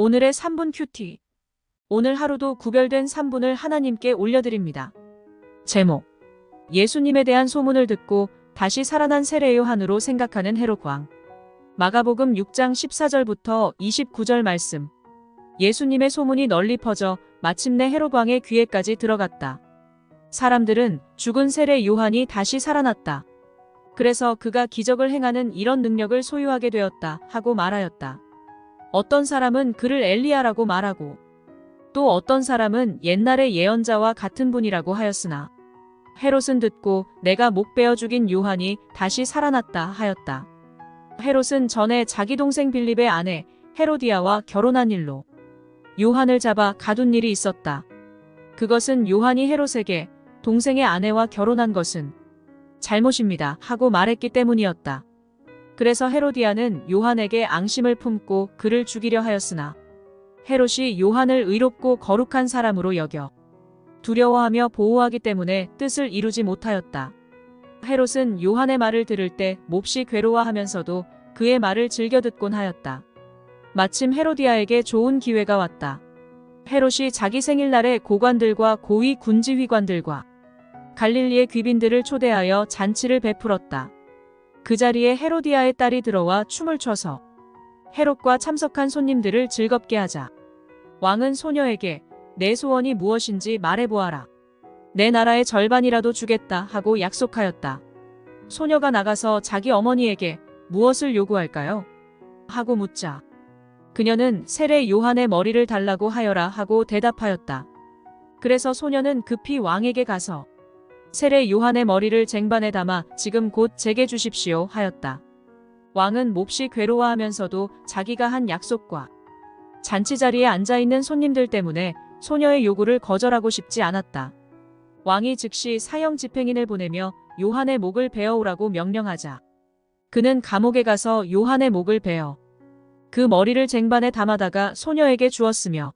오늘의 3분 큐티. 오늘 하루도 구별된 3분을 하나님께 올려드립니다. 제목. 예수님에 대한 소문을 듣고 다시 살아난 세례 요한으로 생각하는 헤롯 왕. 마가복음 6장 14절부터 29절 말씀. 예수님의 소문이 널리 퍼져 마침내 헤롯 왕의 귀에까지 들어갔다. 사람들은 죽은 세례 요한이 다시 살아났다. 그래서 그가 기적을 행하는 이런 능력을 소유하게 되었다 하고 말하였다. 어떤 사람은 그를 엘리야라고 말하고 또 어떤 사람은 옛날의 예언자와 같은 분이라고 하였으나 헤롯은 듣고 내가 목 베어 죽인 요한이 다시 살아났다 하였다. 헤롯은 전에 자기 동생 빌립의 아내 헤로디아와 결혼한 일로 요한을 잡아 가둔 일이 있었다. 그것은 요한이 헤롯에게 동생의 아내와 결혼한 것은 잘못입니다 하고 말했기 때문이었다. 그래서 헤로디아는 요한에게 앙심을 품고 그를 죽이려 하였으나 헤롯이 요한을 의롭고 거룩한 사람으로 여겨 두려워하며 보호하기 때문에 뜻을 이루지 못하였다. 헤롯은 요한의 말을 들을 때 몹시 괴로워하면서도 그의 말을 즐겨 듣곤 하였다. 마침 헤로디아에게 좋은 기회가 왔다. 헤롯이 자기 생일날에 고관들과 고위 군지휘관들과 갈릴리의 귀빈들을 초대하여 잔치를 베풀었다. 그 자리에 헤로디아의 딸이 들어와 춤을 춰서 헤롯과 참석한 손님들을 즐겁게 하자. 왕은 소녀에게 내 소원이 무엇인지 말해보아라. 내 나라의 절반이라도 주겠다 하고 약속하였다. 소녀가 나가서 자기 어머니에게 무엇을 요구할까요? 하고 묻자. 그녀는 세례 요한의 머리를 달라고 하여라 하고 대답하였다. 그래서 소녀는 급히 왕에게 가서 세례 요한의 머리를 쟁반에 담아 지금 곧 제게 주십시오 하였다. 왕은 몹시 괴로워하면서도 자기가 한 약속과 잔치 자리에 앉아 있는 손님들 때문에 소녀의 요구를 거절하고 싶지 않았다. 왕이 즉시 사형 집행인을 보내며 요한의 목을 베어오라고 명령하자 그는 감옥에 가서 요한의 목을 베어 그 머리를 쟁반에 담아다가 소녀에게 주었으며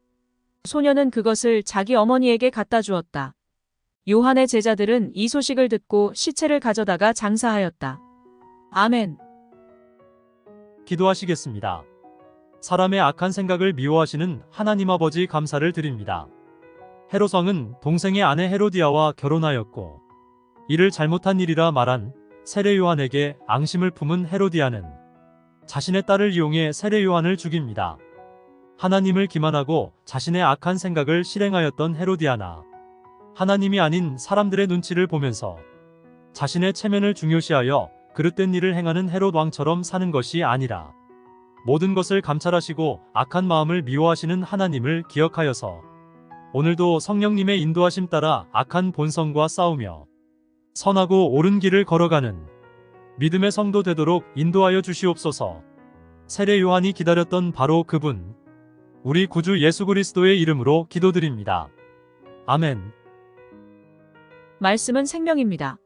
소녀는 그것을 자기 어머니에게 갖다 주었다. 요한의 제자들은 이 소식을 듣고 시체를 가져다가 장사하였다. 아멘. 기도하시겠습니다. 사람의 악한 생각을 미워하시는 하나님 아버지 감사를 드립니다. 헤롯 왕은 동생의 아내 헤로디아와 결혼하였고 이를 잘못한 일이라 말한 세례 요한에게 앙심을 품은 헤로디아는 자신의 딸을 이용해 세례 요한을 죽입니다. 하나님을 기만하고 자신의 악한 생각을 실행하였던 헤로디아나 하나님이 아닌 사람들의 눈치를 보면서 자신의 체면을 중요시하여 그릇된 일을 행하는 헤롯 왕처럼 사는 것이 아니라 모든 것을 감찰하시고 악한 마음을 미워하시는 하나님을 기억하여서 오늘도 성령님의 인도하심 따라 악한 본성과 싸우며 선하고 옳은 길을 걸어가는 믿음의 성도 되도록 인도하여 주시옵소서. 세례 요한이 기다렸던 바로 그분 우리 구주 예수 그리스도의 이름으로 기도드립니다. 아멘. 말씀은 생명입니다.